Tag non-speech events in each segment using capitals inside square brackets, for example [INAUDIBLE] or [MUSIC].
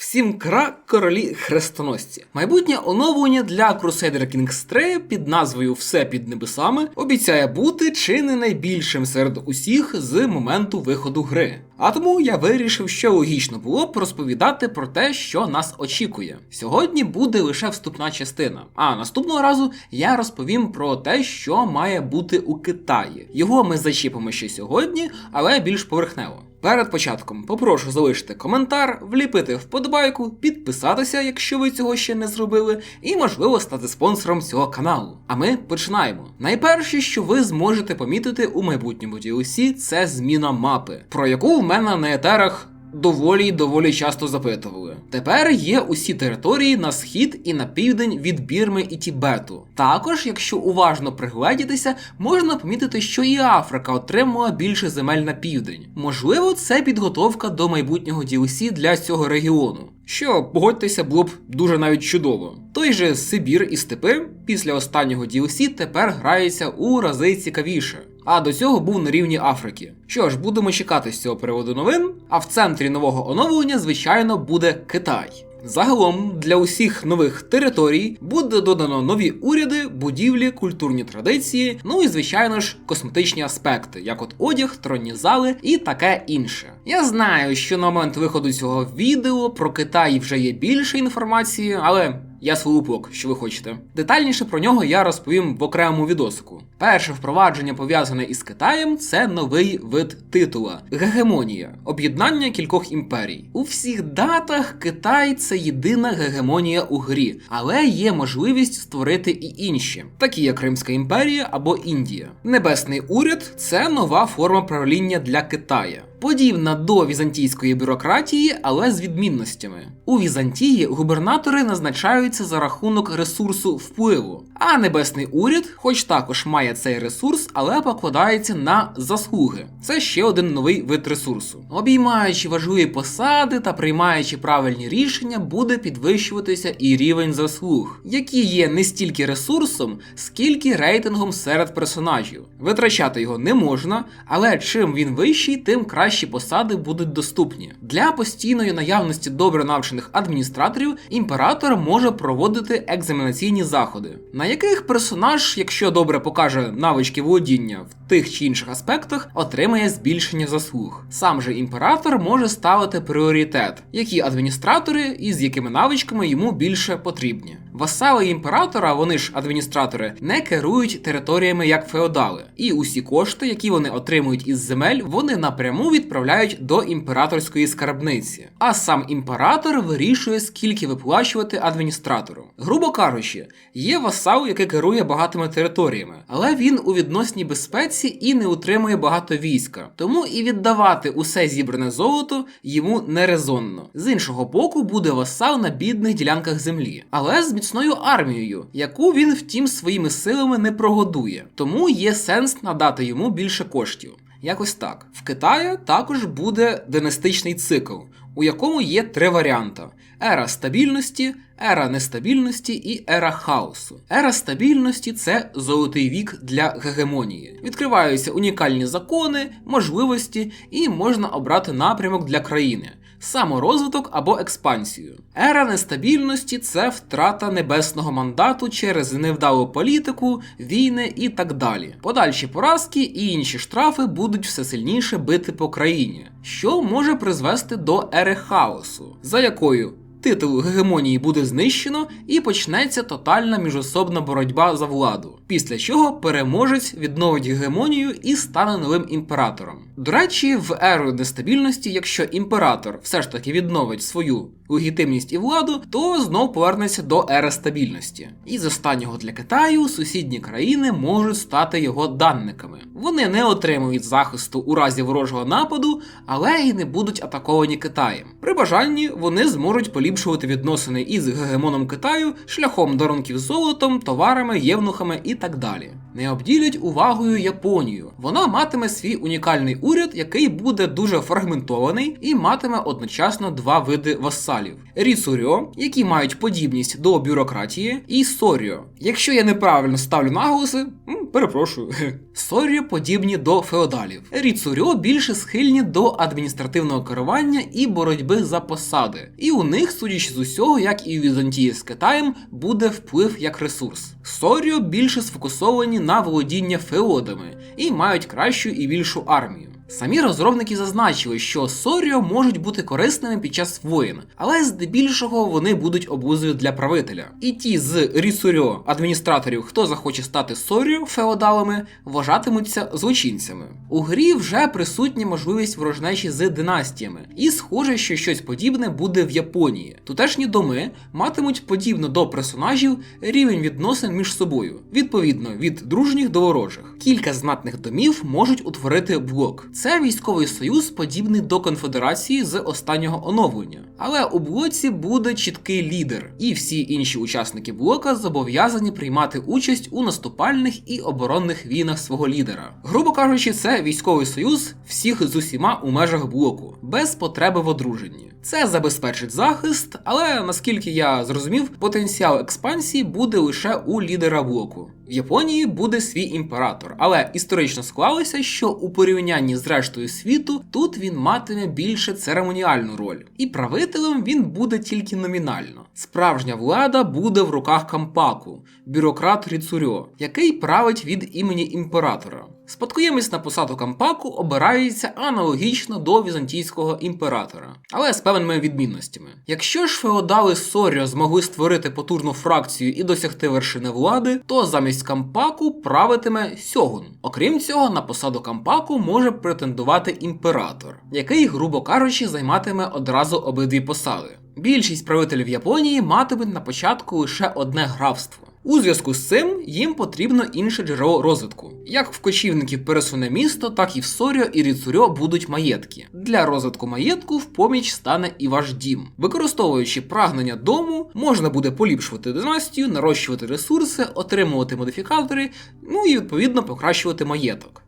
Всім кра королі хрестоносці. Майбутнє оновлення для Crusader Kings 3 під назвою Все під небесами обіцяє бути чи не найбільшим серед усіх з моменту виходу гри. А тому я вирішив, що логічно було б розповідати про те, що нас очікує. Сьогодні буде лише вступна частина. А наступного разу я розповім про те, що має бути у Китаї. Його ми зачіпимо ще сьогодні, але більш поверхнево. Перед початком попрошу залишити коментар, вліпити вподобайку, підписатися, якщо ви цього ще не зробили, і можливо стати спонсором цього каналу. А ми починаємо. Найперше, що ви зможете помітити у майбутньому DLC, це зміна мапи, про яку в мене на етерах. Доволі й доволі часто запитували. Тепер є усі території на схід і на південь від Бірми і Тібету. Також, якщо уважно пригледітися, можна помітити, що і Африка отримала більше земель на південь. Можливо, це підготовка до майбутнього DLC для цього регіону. Що, погодьтеся, було б дуже навіть чудово. Той же Сибір і степи після останнього DLC тепер грається у рази цікавіше. А до цього був на рівні Африки. Що ж, будемо чекати з цього приводу новин. А в центрі нового оновлення, звичайно, буде Китай. Загалом для усіх нових територій буде додано нові уряди, будівлі, культурні традиції, ну і звичайно ж косметичні аспекти, як от одяг, тронні зали і таке інше. Я знаю, що на момент виходу цього відео про Китай вже є більше інформації, але я сволупок, що ви хочете. Детальніше про нього я розповім в окремому відосику. Перше впровадження пов'язане із Китаєм це новий вид титула гегемонія, об'єднання кількох імперій. У всіх датах Китай це єдина гегемонія у грі, але є можливість створити і інші, такі як Римська імперія або Індія. Небесний уряд це нова форма правління для Китая. Подібна до візантійської бюрократії, але з відмінностями. У Візантії губернатори назначаються за рахунок ресурсу впливу, а небесний уряд, хоч також має цей ресурс, але покладається на заслуги. Це ще один новий вид ресурсу. Обіймаючи важливі посади та приймаючи правильні рішення, буде підвищуватися і рівень заслуг, які є не стільки ресурсом, скільки рейтингом серед персонажів. Витрачати його не можна, але чим він вищий, тим краще кращі посади будуть доступні. Для постійної наявності добре навчених адміністраторів імператор може проводити екзаменаційні заходи, на яких персонаж, якщо добре покаже навички володіння в тих чи інших аспектах, отримає збільшення заслуг. Сам же імператор може ставити пріоритет, які адміністратори і з якими навичками йому більше потрібні. Васали імператора, вони ж адміністратори, не керують територіями як феодали, і усі кошти, які вони отримують із земель, вони напряму відправляють до імператорської скарбниці. А сам імператор вирішує, скільки виплачувати адміністратору. Грубо кажучи, є васал, який керує багатими територіями, але він у відносній безпеці і не утримує багато війська. Тому і віддавати усе зібране золото йому нерезонно. З іншого боку, буде васал на бідних ділянках землі, але з міцною армією, яку він, втім, своїми силами не прогодує. Тому є сенс надати йому більше коштів. Якось так. В Китаї також буде династичний цикл, у якому є три варіанти: ера стабільності, ера нестабільності і ера хаосу. Ера стабільності це золотий вік для гегемонії. Відкриваються унікальні закони, можливості, і можна обрати напрямок для країни. Саморозвиток або експансію. Ера нестабільності це втрата небесного мандату через невдалу політику, війни і так далі. Подальші поразки і інші штрафи будуть все сильніше бити по країні, що може призвести до ери хаосу, за якою титул гегемонії буде знищено і почнеться тотальна міжособна боротьба за владу. Після чого переможець відновить гегемонію і стане новим імператором. До речі, в еру нестабільності, якщо імператор все ж таки відновить свою легітимність і владу, то знов повернеться до ери стабільності. І з останнього для Китаю сусідні країни можуть стати його данниками. Вони не отримують захисту у разі ворожого нападу, але й не будуть атаковані Китаєм. При бажанні вони зможуть поліпшувати відносини із гегемоном Китаю шляхом дарунків золотом, товарами, євнухами і так далі. Не обділять увагою Японію. Вона матиме свій унікальний уряд, який буде дуже фрагментований і матиме одночасно два види васалів: Ріцурьо, які мають подібність до бюрократії, і Соріо. Якщо я неправильно ставлю наголоси, перепрошую. [LAUGHS] Соріо подібні до феодалів. Ріцурьо більше схильні до адміністративного керування і боротьби за посади. І у них, судячи з усього, як і у Візантії з Китаєм, буде вплив як ресурс. Соріо більше сфокусовані на володіння феодами і мають кращу і більшу армію. Самі розробники зазначили, що Соріо можуть бути корисними під час воєн, але здебільшого вони будуть обузою для правителя. І ті з Рісурьо адміністраторів, хто захоче стати Соріо феодалами, вважатимуться злочинцями. У грі вже присутня можливість ворожнечі з династіями, і схоже, що щось подібне буде в Японії. Тутешні доми матимуть подібно до персонажів рівень відносин між собою, відповідно від дружніх до ворожих. Кілька знатних домів можуть утворити блок. Це військовий союз, подібний до конфедерації з останнього оновлення. Але у блоці буде чіткий лідер, і всі інші учасники блока зобов'язані приймати участь у наступальних і оборонних війнах свого лідера. Грубо кажучи, це військовий союз всіх з усіма у межах блоку, без потреби в одруженні. Це забезпечить захист, але наскільки я зрозумів, потенціал експансії буде лише у лідера блоку. В Японії буде свій імператор, але історично склалося, що у порівнянні з рештою світу тут він матиме більше церемоніальну роль, і правителем він буде тільки номінально. Справжня влада буде в руках Кампаку, бюрократ Ріцурьо, який править від імені імператора. Спадкоємець на посаду Кампаку обирається аналогічно до візантійського імператора, але з певними відмінностями. Якщо ж феодали Соріо змогли створити потужну фракцію і досягти вершини влади, то замість Кампаку правитиме Сьогун. Окрім цього, на посаду Кампаку може претендувати імператор, який, грубо кажучи, займатиме одразу обидві посади. Більшість правителів Японії матимуть на початку лише одне графство. У зв'язку з цим їм потрібно інше джерело розвитку. Як в кочівників пересуне місто, так і в Соріо і Ріцурьо будуть маєтки. Для розвитку маєтку в поміч стане і ваш дім. Використовуючи прагнення дому, можна буде поліпшувати династію, нарощувати ресурси, отримувати модифікатори, ну і відповідно покращувати маєток.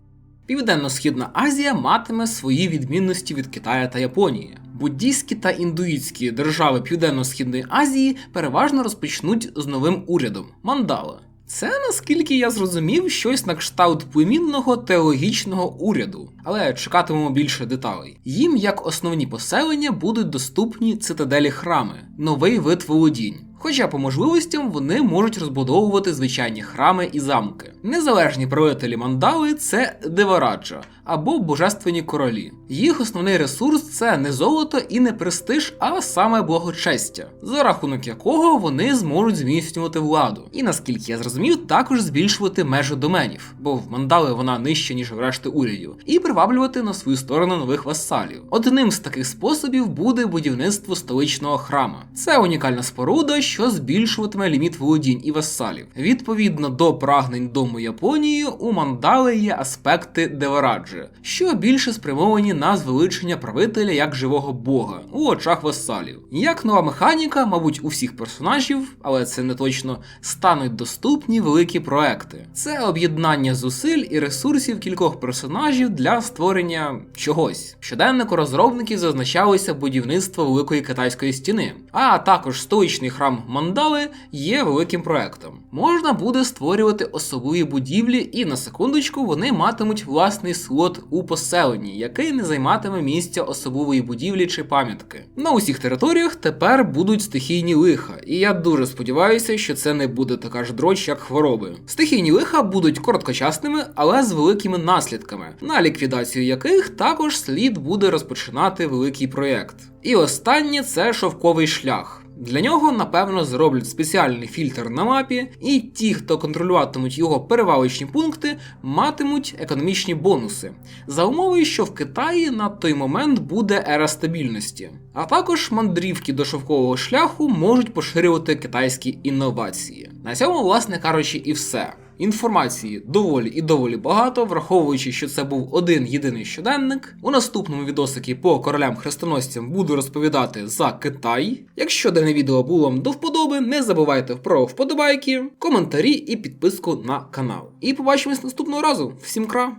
Південно-східна Азія матиме свої відмінності від Китаю та Японії. Буддійські та індуїтські держави Південно-Східної Азії переважно розпочнуть з новим урядом мандала. Це, наскільки я зрозумів, щось на кшталт племінного теологічного уряду, але чекатимемо більше деталей. Їм, як основні поселення, будуть доступні цитаделі храми, новий вид володінь. Хоча по можливостям вони можуть розбудовувати звичайні храми і замки. Незалежні правителі мандали це девараджа або божественні королі. Їх основний ресурс це не золото і не престиж, а саме благочестя, за рахунок якого вони зможуть зміцнювати владу. І наскільки я зрозумів, також збільшувати межу доменів, бо в мандали вона нижча, ніж в решти урядів, і приваблювати на свою сторону нових васалів. Одним з таких способів буде будівництво столичного храма. Це унікальна споруда, що збільшуватиме ліміт володінь і васалів. Відповідно до прагнень дому Японії, у мандали є аспекти девараджі, що більше спрямовані на звеличення правителя як живого бога у очах васалів. Як нова механіка, мабуть, у всіх персонажів, але це не точно, стануть доступні великі проекти. Це об'єднання зусиль і ресурсів кількох персонажів для створення чогось. Щоденнику розробників зазначалося будівництво великої китайської стіни, а також столичний храм Мандали є великим проектом. Можна буде створювати особливі будівлі, і на секундочку вони матимуть власний слот у поселенні, який не займатиме місця особливої будівлі чи пам'ятки. На усіх територіях тепер будуть стихійні лиха, і я дуже сподіваюся, що це не буде така ж дроч, як хвороби. Стихійні лиха будуть короткочасними, але з великими наслідками, на ліквідацію яких також слід буде розпочинати великий проєкт. І останнє це шовковий шлях. Для нього, напевно, зроблять спеціальний фільтр на мапі, і ті, хто контролюватимуть його перевалочні пункти, матимуть економічні бонуси, за умови, що в Китаї на той момент буде ера стабільності. А також мандрівки до шовкового шляху можуть поширювати китайські інновації. На цьому, власне кажучи, і все. Інформації доволі і доволі багато, враховуючи, що це був один єдиний щоденник. У наступному відосики по королям хрестоносцям буду розповідати за Китай. Якщо дане відео було вам до вподоби, не забувайте про вподобайки, коментарі і підписку на канал. І побачимось наступного разу. Всім кра!